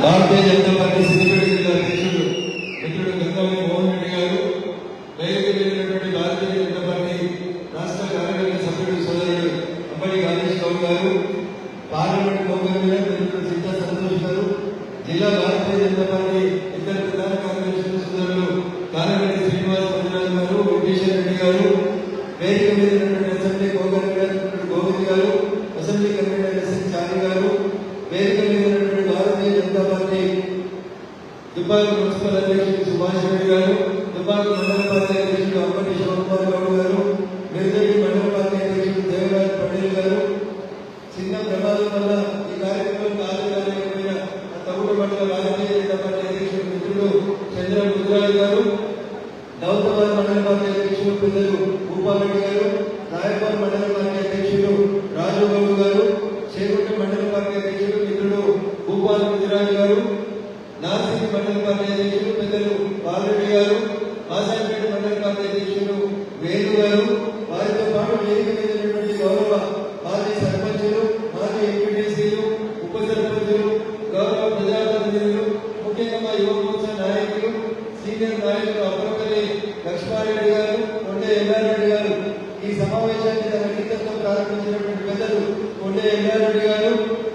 Bharatiya Janata party Siddipet జిల్లా అధ్యక్షుడు మిత్రుడు గంగావతి మోహన్ రెడ్డి గారు వేదిక జరిగినటువంటి భారతీయ జనతా పార్టీ రాష్ట్ర కార్యవర్గ సభ్యుడు సోదరుడు అంబటి రాజేష్ రావు గారు పార్లమెంట్ గవర్నర్ మిత్రుడు సీతా సంతోష్ గారు జిల్లా భారతీయ జనతా పార్టీ ఇద్దరు ప్రధాన కార్యదర్శులు సోదరులు కార్యవర్గ శ్రీనివాస్ మంజునాథ్ గారు వెంకటేశ్వర రెడ్డి గారు వేదిక మీద అధ్యక్షుడు సుభాష్ రెడ్డి గారు దుబ్బాక మండల పార్టీ అధ్యక్షుడు అంబటి శివకుమార్ గౌడ్ గారు గుండె ఎల్లారెడ్డి గారు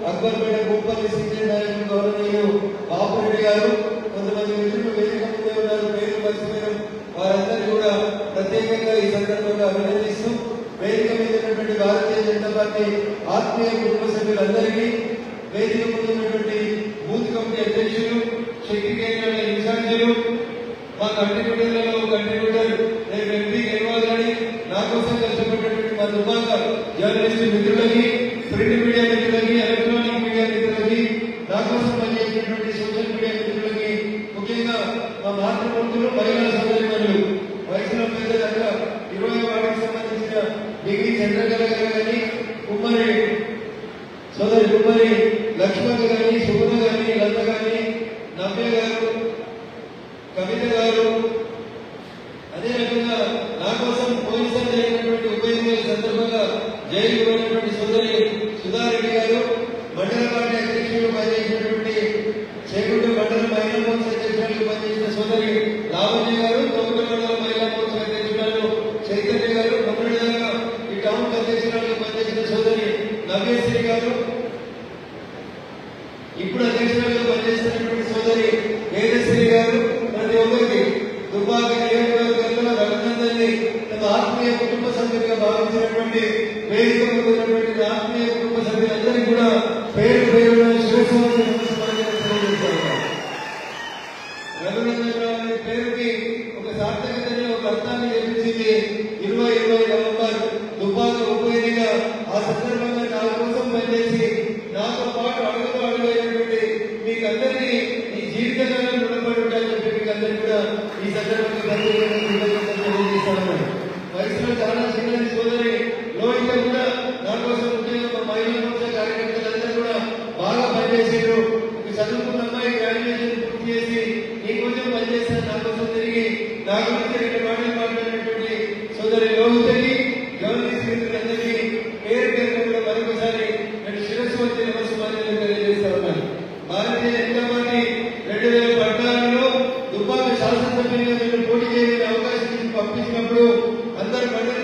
అక్బర్పేట భూపల్లి సీనియర్ నాయకులు గౌరవనీయులు బాపురెడ్డి గారు కొంతమంది మిత్రులు వేదిక ముందే ఉన్నారు పేరు మర్చిపోయారు వారందరినీ కూడా ప్రత్యేకంగా ఈ సందర్భంగా అభినందిస్తూ వేదిక మీద ఉన్నటువంటి భారతీయ జనతా పార్టీ ఆత్మీయ కుటుంబ సభ్యులందరికీ వేదిక ముందు ఉన్నటువంటి బూత్ కమిటీ అధ్యక్షులు శక్తి కేంద్రాల ఇన్ఛార్జీలు మా కంట్రిబ్యూటర్లలో కంట్రిబ్యూటర్ రేపు ఎంపీ గెలవాలని నా కోసం కష్టపడినటువంటి మా దుమాక జర్నలిస్టు మిత్రులకి మీడియా మిత్రులకి ఎలక్ట్రానిక్ మీడియా మిత్రులకి దానికోసం పనిచేసినటువంటి సోషల్ మీడియా మిత్రులకి ముఖ్యంగా మా మాతృమూర్తులు మహిళా సోదరిమణులు వయసులో పెద్ద దగ్గర ఇరవై వాటికి సంబంధించిన డిగ్రీ చంద్రకళ గారు కానీ కుమ్మరి సోదరి కుమ్మరి లక్ష్మణ్ గారి సుమణ గారిని లత గారి నవ్య గారు అసెంబ్లీలో మీరు పోటీ చేయడానికి అవకాశం పంపించినప్పుడు అందరూ మండలి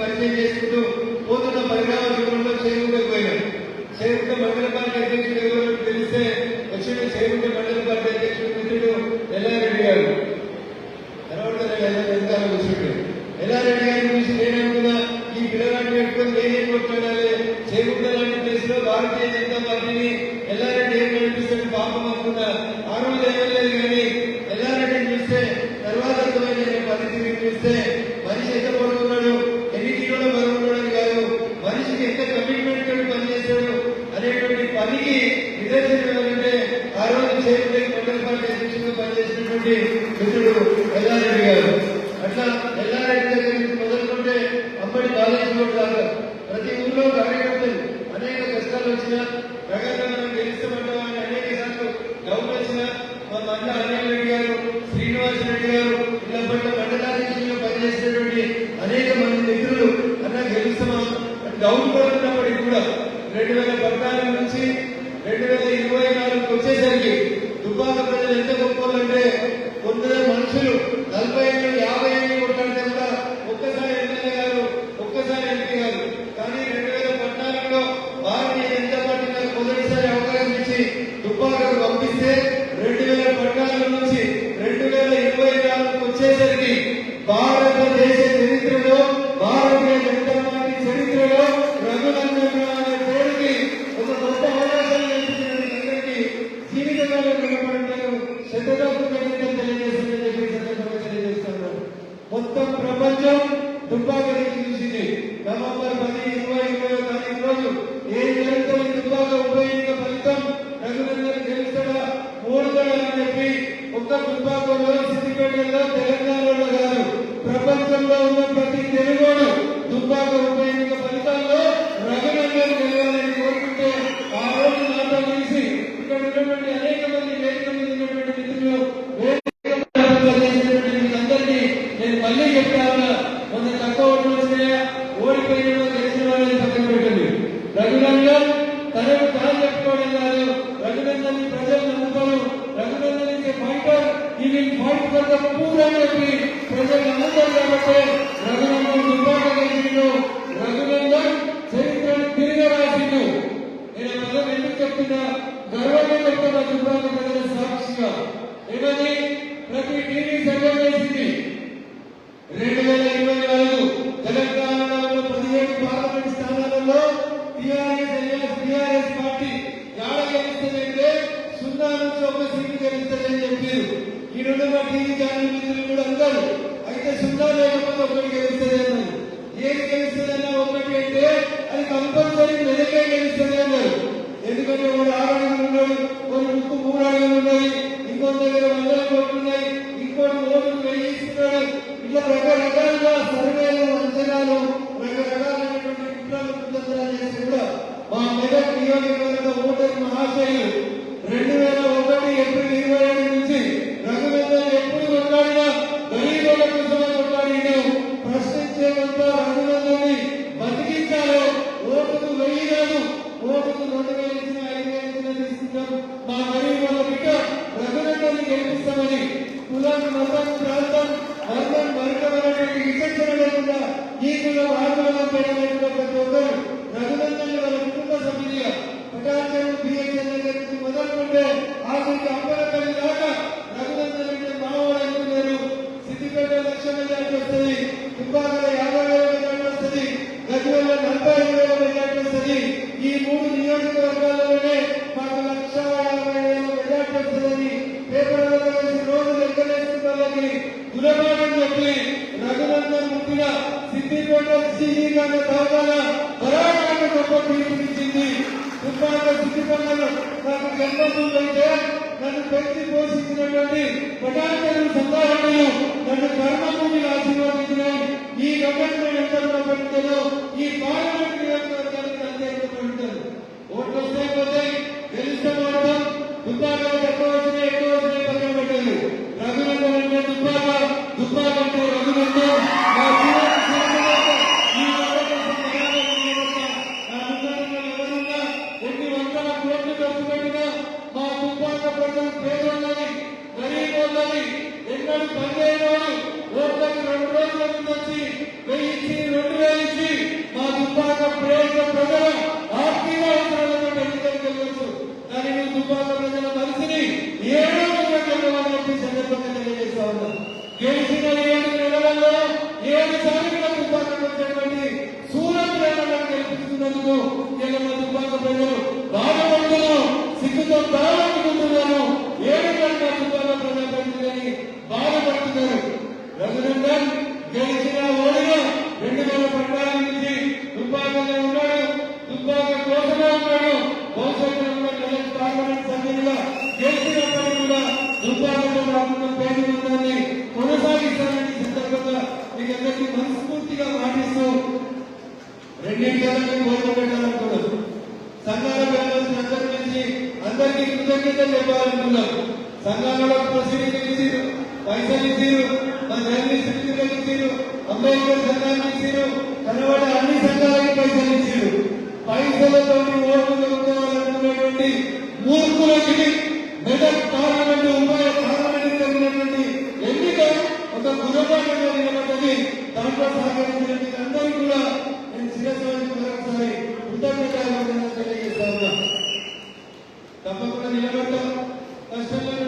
పరిచయం చేసుకుంటూ যে విల్ ఫైట్ చెప్పి ప్రజలు నమ్ముతారు కాబట్టి రఘునందన్ దుర్భాగ గెలిచిండు రఘునందన్ చరిత్రను తిరిగి రాసిండు నేను ఎందుకు చెప్తున్నా? గర్వంగా చెప్తున్నా ప్రజల సాక్షిగా. ఏమని ప్రతి టీవీ సర్వే చేసింది. రెండు టీవీ ఛానల్ మిత్రులు కూడా అంటారు అయితే సున్నా లేకపోతే ఒకటి గెలుస్తుంది అన్నారు ఏది గెలుస్తుంది అన్న ఒకటి అంటే అది కంపల్సరీ మెదక వర్గం వర్గం అనేటువంటి విచక్షణ లేకుండా ఈ కులం ఆ కులం పేరైనటువంటి ప్రతి ఒక్కరు రఘునందన్ వాళ్ళ కుటుంబ సభ్యులుగా పటాచారం బిఎస్ఎన్ దగ్గర నుంచి మొదలుకుంటే ఆఖరికి అంబరపల్లి దాకా రఘునందన్ అంటే మావాడు అనుకున్నారు. సిద్దిపేట లక్ష మెజార్టీ వస్తుంది తుపాకుల యాభై వేల మెజార్టీ వస్తుంది గజ్వేల నలభై ఐదు వేల మెజార్టీ వస్తుంది. ఈ మూడు నియోజకవర్గాల్లోనే మాకు లక్ష యాభై వేల మెజార్టీ వస్తుందని పేపర్లలో వేసి రోజు లెక్కలేసుకున్న వాళ్ళకి గుణపాఠం చెప్పి రఘునందన్ ముట్టిన సిద్దిపేట సిఈ గారి తరగాల గొప్ప తీర్పునిచ్చింది తుపాక సిద్దిపేటలో నాకు జన్మభూమైతే నన్ను పెంచి పోషించినటువంటి పటాచారం సందాహరణలు నన్ను కర్మభూమి ఆశీర్వదించినాయి. ఈ గవర్నమెంట్ ఎంత రుణపడిందో ఈ పార్లమెంట్ నియోజకవర్గానికి అంతే ఓట్లు వస్తే పోతాయి గెలిస్తే మాత్రం సంఘాల మెంబర్స్ అందరి నుంచి అందరికీ కృతజ్ఞతలు చెప్పాలనుకున్నాం. సంఘాలలో ప్రసిద్ధి పైసలు ఇచ్చిరు మన రైల్వే సర్టిఫికెట్ ఇచ్చిరు అంబేద్కర్ సంఘానికి ఇచ్చిరు కనబడే అన్ని సంఘాలకి పైసలు ఇచ్చిరు పైసలతో ఓట్లు దొరుకుతారనుకున్నటువంటి మూర్ఖులకి మెదక్ పార్లమెంట్ ఉభయ పార్లమెంట్ జరిగినటువంటి ఎన్నిక ఒక గుణపాఠంగా నిలబడ్డది. దాంట్లో కూడా నేను శిరస్సు మరొకసారి కృతజ్ఞత తెలియజేస్తాను Tampoco la llevaron a estar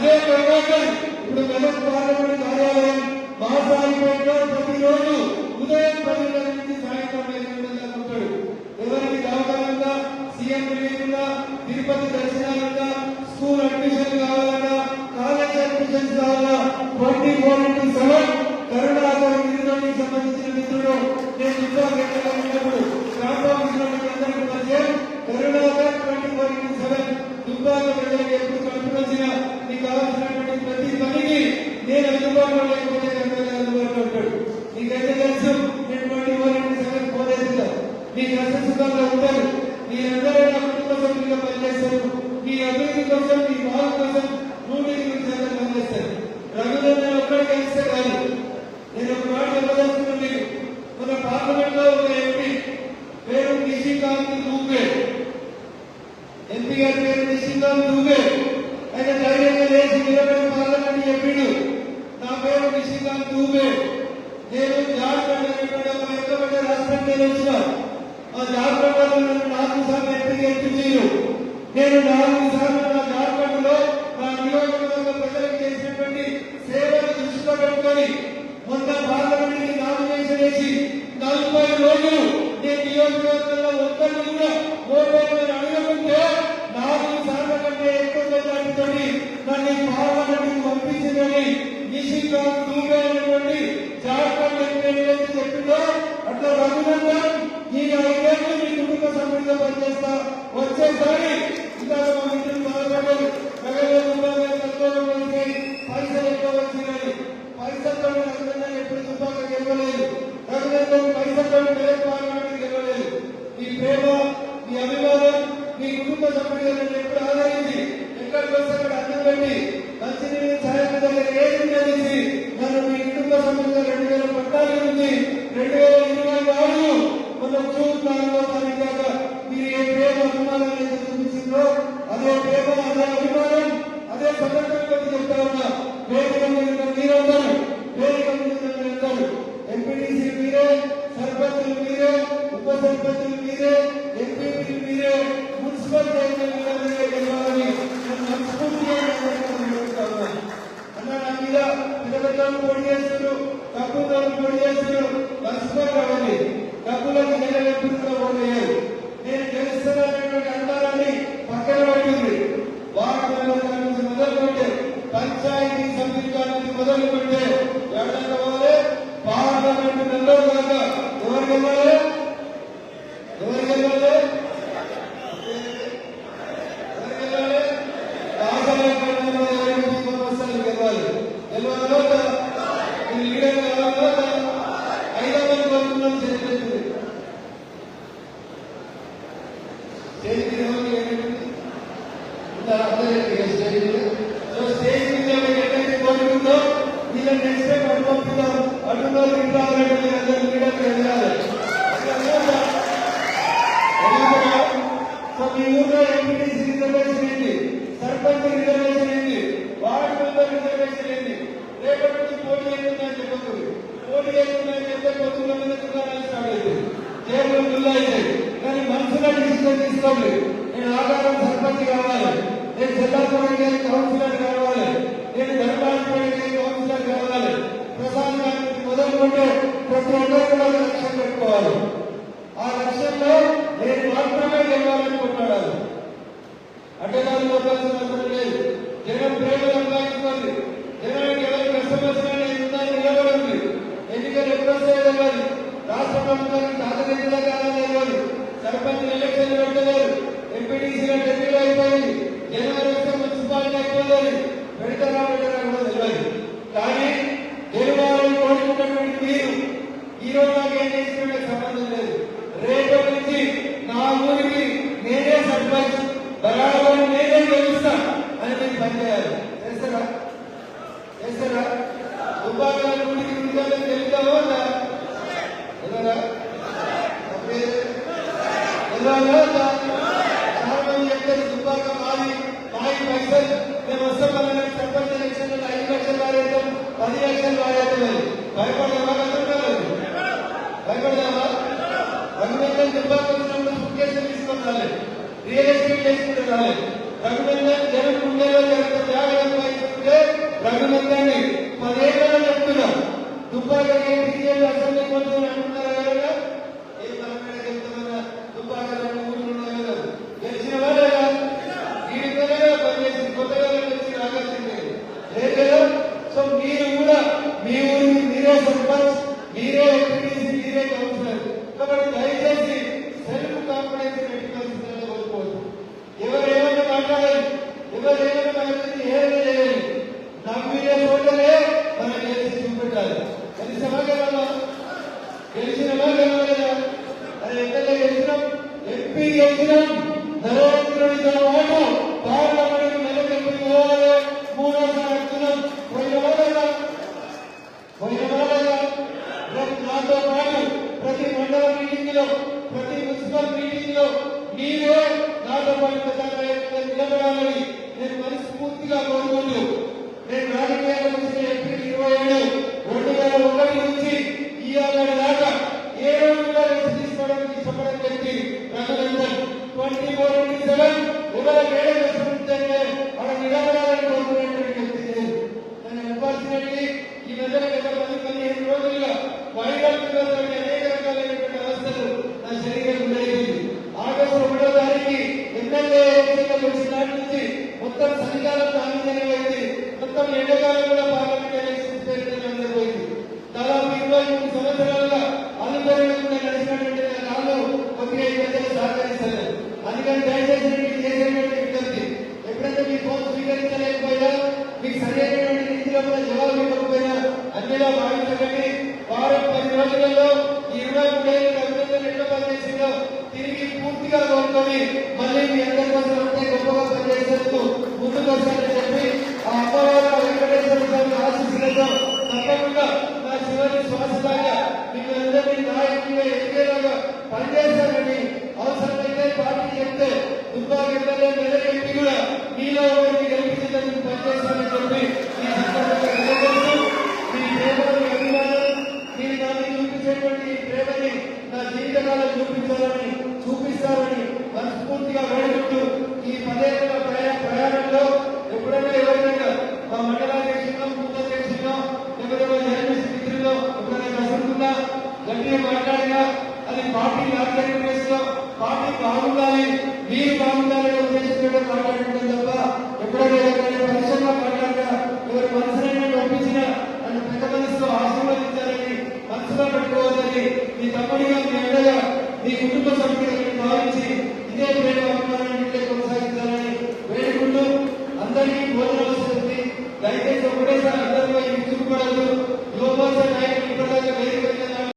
అదే ప్రకాశం ఇప్పుడు మెదక్ పార్లమెంట్ కార్యాలయం మహాసాయిపేటలో ప్రతిరోజు ఉదయం పది గంటల నుంచి సాయంత్రం ఐదు ఎవరికి దావకాలంగా సీఎం లేకుండా తిరుపతి దర్శనాలంగా స్కూల్ అడ్మిషన్ కావాలన్నా కాలేజ్ అడ్మిషన్ కావాలన్నా الله ఈ సంబంధం లేదు. రేపటి నుంచి నా ఊరికి నేనే సర్పంచ్ బరాబర్ నేనే గెలుస్తా అని మీరు పనిచేయాలి. చేస్తారా? చేస్తారా? దుబ్బాక ఊరికి ఉండాలని తెలుద్దామో మేము వస్తాం సర్పంచ్ ఎలక్షన్ ఐదు లక్షలు పది లక్షలు వాడేద్దాం భయపడదామా భయపడదామా? రఘునందన్ దుబ్బాక వచ్చినప్పుడు తీసుకొని రాలేదు రియల్ ఎస్టేట్ చేసుకుంటూ రాలేదు రఘునందన్ జనం గుండెలో జరుగుతున్న త్యాగం వహిస్తుంటే రఘునందన్ పదేళ్ళలో చెప్తున్నాం. దుబ్బాక బీజేపీ అసెంబ్లీ కొంచెం అంటున్నారు ఏ దుబ్బాక రెండు ఊళ్ళు ఉన్నాయి కదా. గెలిచిన పనిచేసి కొత్తగా వచ్చి ఆకర్షించే లేదు కదా? సో మీరు కూడా మీ ఊరు మీరే సర్పంచ్ మీరే ఎంపీటీసీ మీరే కౌన్సిలర్ దయచేసి సెల్ఫ్ కాన్ఫిడెన్స్ పెట్టుకోవాల్సిందని కోరుకోవచ్చు ఎవరు మాట్లాడాలి? ఎవరు మన గురించి ఏమైనా చేయాలి నమ్మిన చోటనే మనం చేసి చూపెట్టాలి. తెలిసిన కదా గెలిచిన గెలవలేదా అది ఎమ్మెల్యే గెలిచినాం ఎంపీ గెలిచినాం నరేంద్రుడి తన ఓటు నీవే మీరే నాతో పాటు ప్రధానంగా నిలబడాలని నేను మనస్ఫూర్తిగా కోరుకుంటూ నేను రాజకీయాల నుంచి పనిచేసిందో తిరిగి పూర్తిగా కోరుకొని మళ్ళీ మీ అందరి కోసం అంటే గొప్పగా పనిచేసేందుకు ముందుకు వచ్చారని చెప్పి ఆ అమ్మవారు వెంకటేశ్వర స్వామి ఆశీస్సులతో తప్పకుండా నా చివరి శ్వాసలాగా మీకు అందరినీ నాయకులుగా ఎదిగేలాగా పనిచేస్తానని అవసరమైతే పార్టీ చెప్తే దుబ్బాక ఎమ్మెల్యే ఎంపీ కూడా మీలో